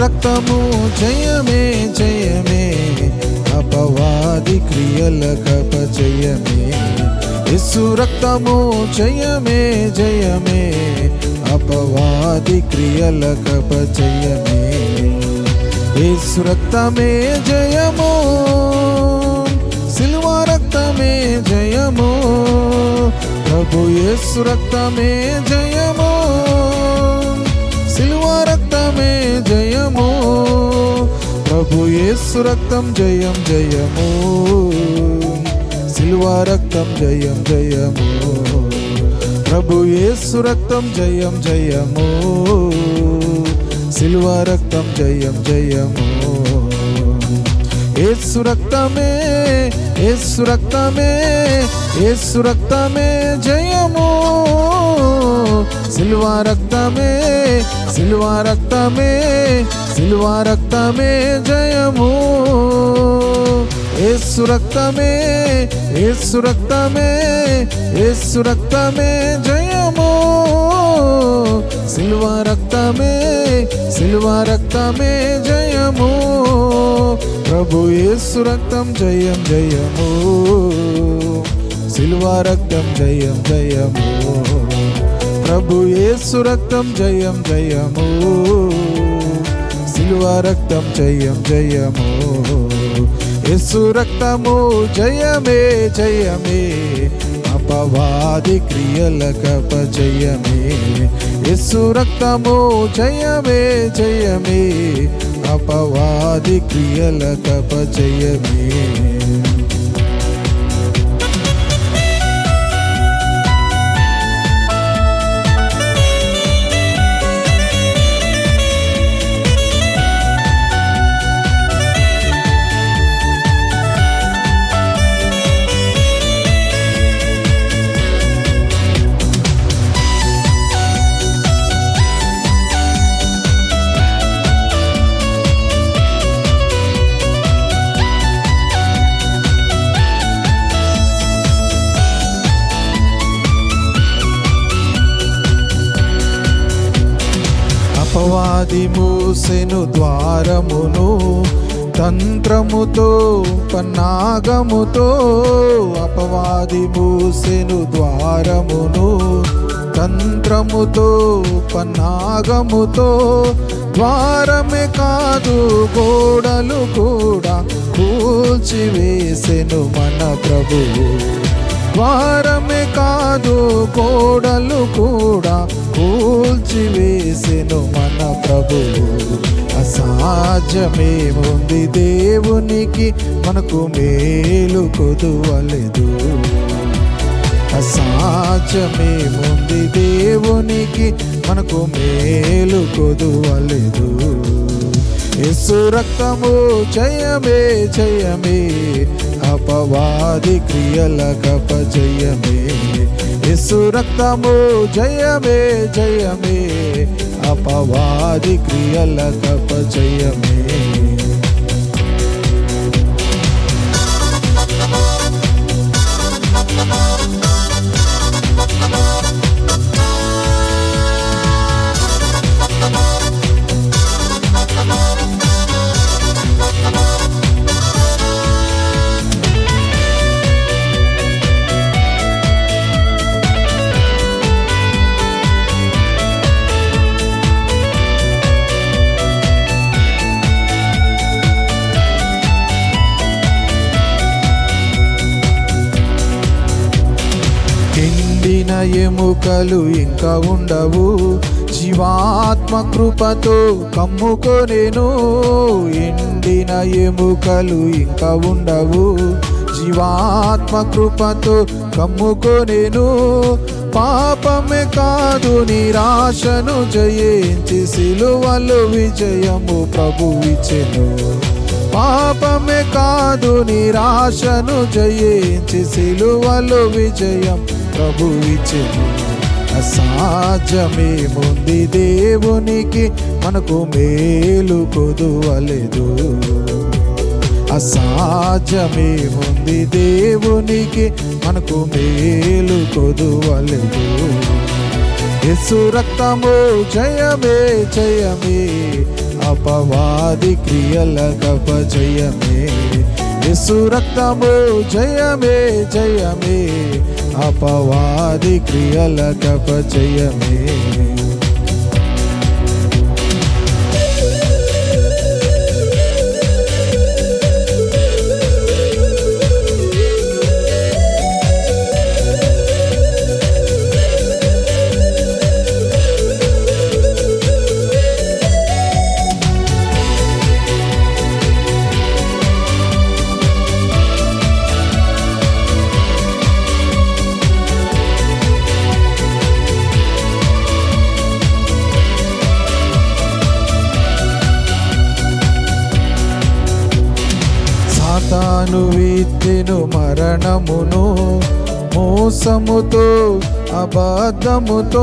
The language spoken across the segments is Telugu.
రక్తము జయమే జయమే అపవాది క్రియల కపజయమే యేసు రక్తము జయమే జయమే అపవాది క్రియల కపజయమే యేసు రక్తమే జయము సిల్వ రక్తమే జయము ప్రభు యేసు రక్తమే జయము యేసు రక్తం జయం జయము. సిల్వ రక్తం జయం జయము. ప్రభు యేసు రక్తం జయం జయము. సిల్వ రక్తం జయం జయము. యేసు రక్తమే యేసు రక్తమే యేసు రక్తమే జయము. సిల్వ రక్తమే సిల్వ రక్తమే సిల్వా రక్తమే జయము. ఏసు రక్తమే ఏసు రక్తమే ఏసు రక్తమే జయము. సిల్వా రక్తమే సిల్వా రక్తమే జయము. ప్రభు ఏసు రక్తం జయం జయము. సిల్వా రక్తం జయం జయము. ప్రభు ఏసు రక్తం జయం జయము. సిల్వ రక్తం జయం జయము. యేసు రక్తము జయమే జయమే. అపవాది క్రియల కప జయమే. యేసు రక్తము జయమే జయమే. అపవాది క్రియల కప జయమే. అది మూసెను ద్వారమును తంత్రముతో పన్నాగముతో అపవాది మూసెను ద్వారమును తంత్రముతో పన్నాగముతో ద్వారమే కాదు గోడలు కూడా కూల్చివేసెను మన ప్రభువు ద్వారమే కాదు గోడలు కూడా కూల్చివేసెను మన ప్రభువు అసాధ్యమేముంది దేవునికి? మనకు మేలు కొదువలేదు. అసాధ్యమేముంది దేవునికి? మనకు మేలు కొదువలేదు. యేసు రక్తము జయమే జయమే. అపవాది క్రియల కపజయమే యేసు రక్తము జయమే జయమే. అపవాది క్రియల కపజయమే ఎముకలు ఇంకా ఉండవు. జీవాత్మ కృపతో కమ్ముకొనేను. ఎండిన ఎముకలు ఇంకా ఉండవు. జీవాత్మ కృపతో కమ్ముకొనేను. పాపమే కాదు నిరాశను జయించి సిలువలు విజయము ప్రభు ఇచ్చెను. పాపమే కాదు నిరాశను జయించి సిలువలు విజయం ప్రభు ఇచ్చెను అసాధ్యమేముంది దేవునికి? మనకు మేలు కొదువలేదు. అసాధ్యమేముంది దేవునికి? మనకు మేలు కొదువలేదు. యేసు రక్తము జయమే జయమే. అపవాది క్రియల కప జయమే. యేసు రక్తము జయమే జయమే. అపవాది క్రియల కప సాతాను విత్తెను మరణమును మోసముతో అబద్ధముతో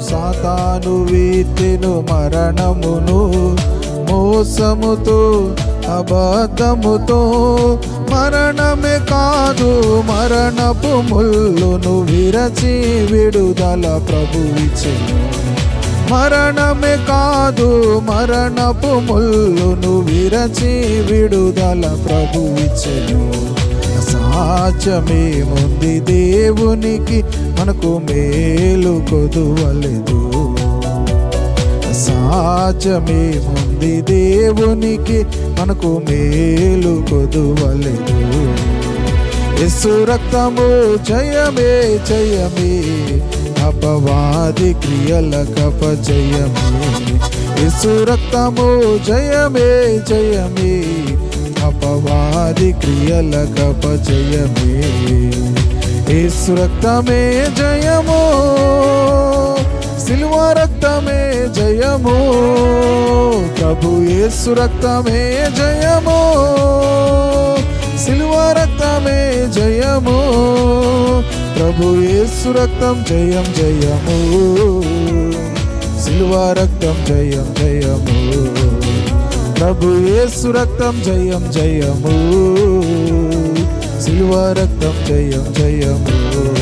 సాతాను విత్తెను మరణమును మోసముతో అబద్ధముతో. మరణమే కాదు మరణపు ముళ్ళును విరచి విడుదల ప్రభువిచెను మరణమే కాదు మరణపు ముల్లును విరచి విడుదల ప్రభువిచెను సాధ్యమేముంది దేవునికి మనకు మేలు కొదువలేదు. సాధ్యమేముంది దేవునికి మనకు మేలు కొదువలేదు. ఎస్సు రక్తము జయమే జయమే. అపవాది క్రియల కప జయమే యస్సు రక్తము జయమే జయమే. అపవాది క్రియల కప జయమే యేసు రక్తమే జయము సిల్వ రక్తమే జయము. ప్రభు యేసు రక్తమే జయము సిల్వ రక్తమే జయము. ప్రభు యేసు రక్తం జయం జయము. సిల్వ రక్తం జయం జయము. ప్రభు యేసు రక్తం జయం జయము. సిల్వ రక్తం జయం జయము.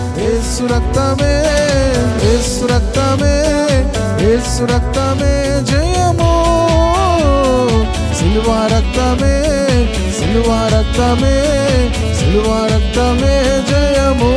యేసు రక్తమే యేసు రక్తమే యేసు రక్తమే జయము. సిల్వ రక్తమే సిల్వ రక్తమే సిల్వ రక్తమే జయము.